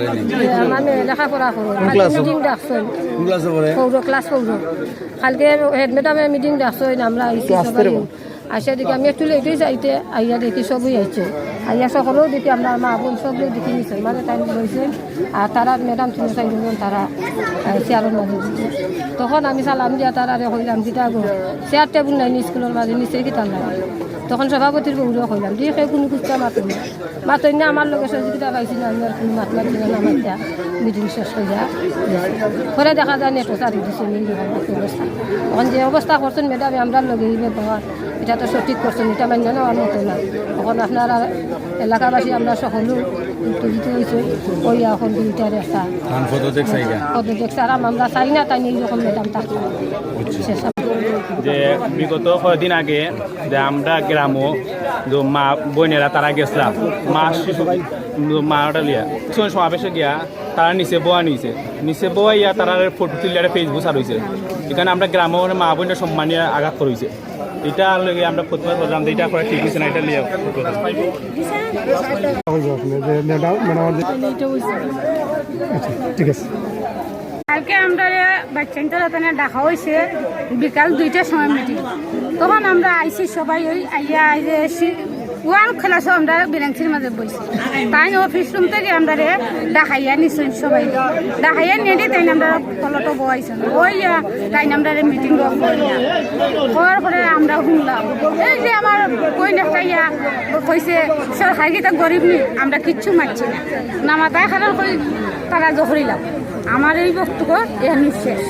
করেনি মানে লেখাপড়া করো মিটিং ডাকছেন ক্লাসে পড়ে ক্লাস পৌর কালকে হেড ম্যাডামে মিটিং ডাকছেন আমরা আসে দেখি আমি একটু লেটেই যাইতে, আইয়া দেখি সবই আইছে আইয়া সকলেও দেখি আমরা মা বোন সবই দেখি নিছে মানে টাইম রয়েছেন আর তারা ম্যাডাম তিনি চাইজন তারা চেয়ারের মাঝে। তখন আমি সালাম দিয়া, তারা কইলাম কিতা গো চেয়ার টেবুল নাই স্কুলের মাঝে নিচে কিতা লাগে তখন সভাপতির বউরে কইলাম দিয়ে সেই কোনো কুচা মাতুন না। মাতুন না আমার লগে সহযোগিতা পাইছি না, আমি আর কোনো মাত মাতি না আমার দিয়া মিটিং শেষ হয়ে যা পরে দেখা যায় নেটো চারি দিছে অবস্থা তখন যে অবস্থা করছেন ম্যাডামে আমরা লগে ব্যবহার এটা তো সঠিক করছেন এটা মান্য নেওয়ার মতো না। তখন আপনারা এলাকাবাসী আমরা সকলো উত্তেজিত হয়েছে ওই এখন দুইটার একটা পদত্যাগ চাইগা আমরা চাই না তাই এইরকম ম্যাডাম থাকতো যে বিগত কয়েকদিন আগে যে আমরা গ্রামও যে মা বোনেরা তারা গেছিলাম মা শিশু মাটা লিয়া কিছু সমাবেশে গিয়া তারা নিচে বোয়া নিছে। নিচে বোয়া ইয়া তারা ফটো তুলিয়ারে ফেসবুক আর হয়েছে এখানে আমরা গ্রামের মা বোনের সম্মানীয় আঘাত করেছে। এটা লগে আমরা প্রতিবাদ করলাম এটা করা ঠিক হয়েছে না, এটা লিয়া ঠিক আছে কালকে আমরা বাচ্চাটা তানে ডাকা হয়েছে, বিকাল দুইটার সময় মিটিং তখন আমরা আইসি সবাই ওই আইয়া আইলে ওয়ান খেলা সব আমরা বিরাংসির মাঝে বইছি। তাই অফিস রুম থেকে আমরা ডাকাইয়া নিছেন সবাই। ডাকাইয়া নিয়ে তাই আমরা তলটো বয়াইছেন ওই তাই আমরা মিটিং হওয়ার পরে আমরা শুনলাম, এই যে আমার কই একটা ইয়া কইছে সরকারি কিতা গরিব নি, আমরা কিচ্ছু মারছি না। নামা তাই খারাপ করে তারা জহরিলাম। আমার এই বক্তব্য এখানে শেষ।